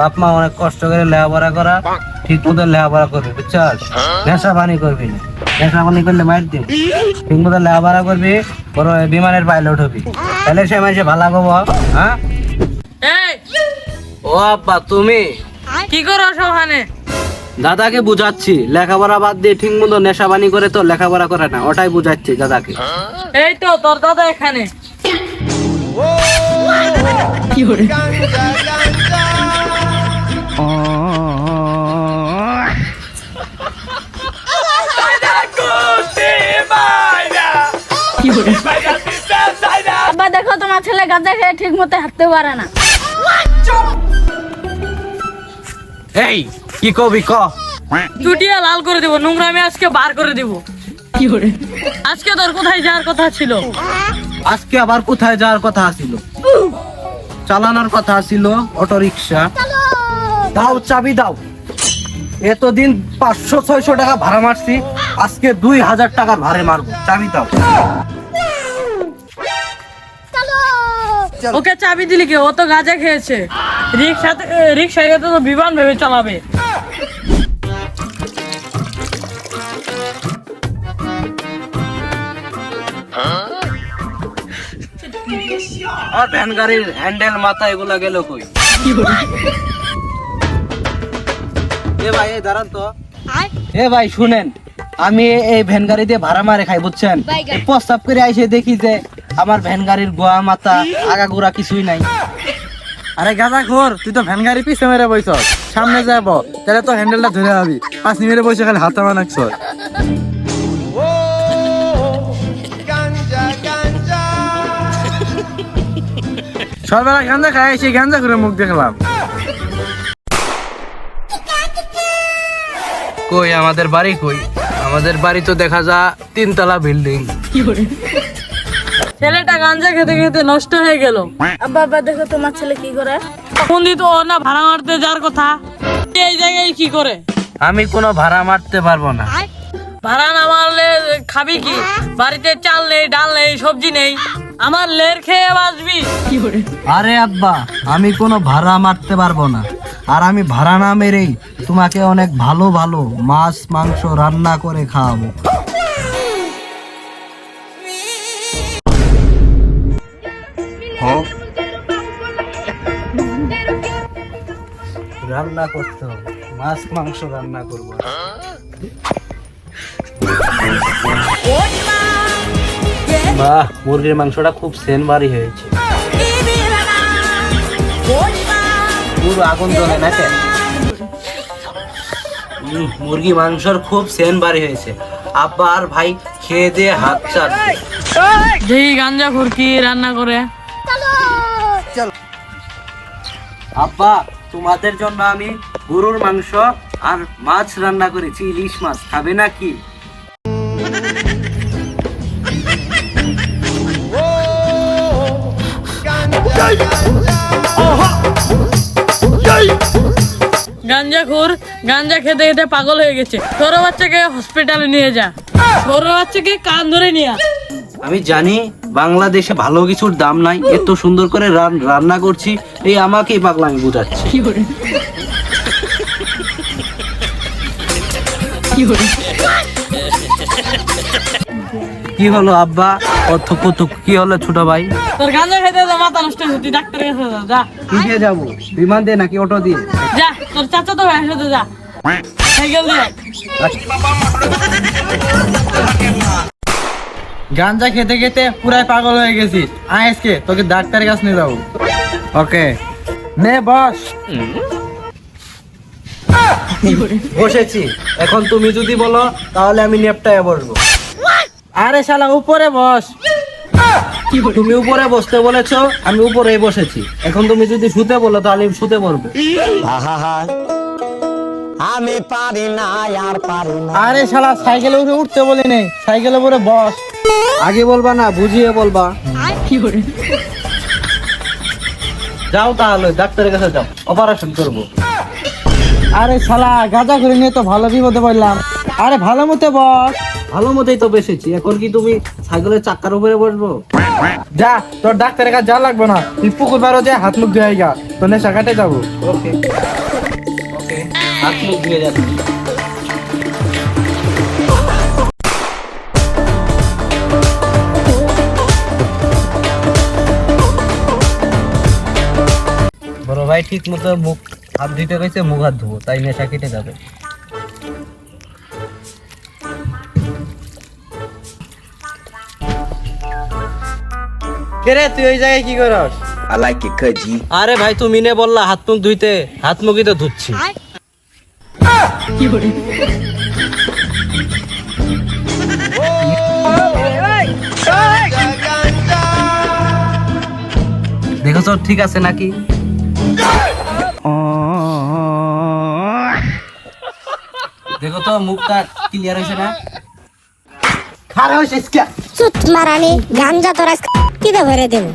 বাপ মা অনেক কষ্ট করে লেখাপড়া করা ঠিক মতো লেখাপড়া করবি বুঝছস নেশা পানি করবি না। নেশা পানি করলে মার দিবি। ঠিক মতো লেখাপড়া করবি বড় হয়ে বিমানের পাইলট হবি। তাহলে সে মানুষে ভালো করব হ্যাঁ? ও আব্বা তুমি? কি করো ওখানে দাদাকে বুঝাচ্ছি লেখাপড়া বাদ দিয়ে ঠিক মতো নেশা পানি করে তো লেখাপড়া করে না ওটাই বুঝাচ্ছি দাদাকে। এই তো তোর দাদা এখানে। ছেলে গাঁজা খেয়ে ঠিক মতো হাঁটতে পারে না। এই কি কবি ক? চুটিয়া লাল করে দেবো নোংরামি আজকে বার করে দেবো। আজকে তোর কোথায় যাওয়ার কথা ছিল? আজকে আবার কোথায় যাওয়ার কথা আছিল চালানোর কথা আছিল অটো রিক্সা দাও চাবি দাও। এতদিন পাঁচশো ছয়শো টাকা ভাড়া মারছি আজকে দুই হাজার টাকার ভাড়ে মারবো। চাবি দাও। ওকে চাবি দিলি কি? ও তো গাঁজা খেয়েছে। রিক্সা রিক্সায় তো বিমান ভেবে চালাবে। আর ভ্যান গাড়ির হ্যান্ডেল মাথা এগুলা গেল কই? এ ভাই এই দাঁড়ান তো। এ ভাই শুনেন আমি এই ভ্যান গাড়ি দিয়ে ভাড়া মারে খাই বুঝছেন? প্রস্তাব করে আইসে দেখি যে আমার ভ্যান গাড়ির গোয়া মাথা আগা গোড়া কিছুই নাই। আরে গাদা খোর তুই তো ভ্যান গাড়ি পিছে মেরে বইছ। সামনে যাব তাহলে তো হ্যান্ডেলটা ধরে যাবি পাঁচ মেরে বসে খালি হাতে মানাকছ সরবেলা গাঞ্জা খাই সেই গাঞ্জা করে মুখ দেখলাম। কই আমাদের বাড়ি কই? আমাদের বাড়ি তো দেখা যা তিনতলা বিল্ডিং ছেলেটা গাঞ্জা খেতে খেতে নষ্ট হয়ে গেল। আব্বা আব্বা দেখো তোমার ছেলে কি করে? বন্দি তো ও না ভাড়া মারতে যাওয়ার কথা। এই জায়গায় কি করে? আমি কোনো ভাড়া মারতে পারব না। ভাড়া না মারলে খাবি কি? বাড়িতে চাল নেই ডাল নেই সবজি নেই। আমার লের খেয়ে বাঁচবি। আরে আব্বা আমি কোনো ভাড়া মারতে পারব না। আর আমি ভাড়া না মেরেই তোমাকে অনেক ভালো ভালো মাছ মাংস রান্না করে খাওয়াবো। রান্না করতে হবে। মাছ মাংস রান্না করব। বাহ মুরগির মাংসটা খুব সেন বাড়ি হয়েছে। পুরো আগুন জ্বলে না কেন উম, মুরগি মাংসর খুব সেন বাড়ি হয়েছে। আব্বা আর ভাই খেয়ে দিয়ে হাত চাট যেই গাঞ্জা খুরকি রান্না করে। আব্বা তোমাদের জন্য আমি গরুর মাংস আর মাছ রান্না করেছি, ইলিশ মাছ। খাবে নাকি? গাঞ্জা খুর, গাঞ্জা খেতে খেতে পাগল হয়ে গেছে। তোর বাচ্চাকে হসপিটালে নিয়ে যা। তোর বাচ্চাকে কান ধরে নিয়ে। আমি জানি বাংলাদেশে ভালো কিছুর দাম নাই এত সুন্দর করে রান্না করছি এই আমাকেই পাগলামি বুঝাচ্ছে। কি হলো আব্বা? কত কত কি হলো ছোট ভাই? তোর গাঞ্জা খেতে তো মাথা নষ্ট হয়েছে তুই ডাক্তারের কাছে যা যা। কিসে যাব? বিমান দিয়ে নাকি অটো দিয়ে? যা তোর চাচা তো ভাইয়ের সাথে যা। সাইকেল দিয়ে। গাঞ্জা খেতে খেতে পুরাই পাগল হয়ে গেছি। আজকে তোকে ডাক্তারের কাছে নিয়ে যাব। ওকে নে বস। বসেছি। এখন তুমি যদি বলো তাহলে আমি নেপটায় বসবো। আরে শালা উপরে বস। তুমি উপরে বসতে বলেছ আমি উপরে বসেছি। এখন তুমি যদি শুতে বলো তাহলে আমি শুতে বলব আমি পারি না আর পারি না। আরে শালা সাইকেলে উঠে উঠতে বলি নেই সাইকেলে উপরে বস। আগে বলবা না বুঝিয়ে বলবা। যাও তাহলে ডাক্তারের কাছে যাও অপারেশন করব। আরে শালা গাঁজা করে নিয়ে তো ভালো বিপদে পড়লাম। আরে ভালো মতো বস ভালো মতোই তো বেসেছি এখন কি তুমি ছাগলের চাকার উপরে বসবো? যা তোর ডাক্তারের কাছে যা লাগবে না। তুই পুকুর পারো যে হাত মুখ ধুয়ে গা তোর নেশা কাটে যাব। ওকে ওকে হাত মুখ ধুয়ে যাচ্ছি। ভাই ঠিক মতো মুখ হাত ধুইতে গেছে মুখ হাত ধুবো তাই নেশা কেটে যাবে। কে রে তুই ওই জায়গায় কি করস? Like it, আরে ভাই তুমি নে বললা হাত মুখ ধুইতে হাত মুখই তো ধুচ্ছি। দেখো তো ঠিক আছে নাকি? দেখো তো মুখটা ক্লিয়ার হয়েছে না? খারাপ হয়েছিস কে চুত মারানি গাঞ্জা তোরা কিদে ভরে দেবো?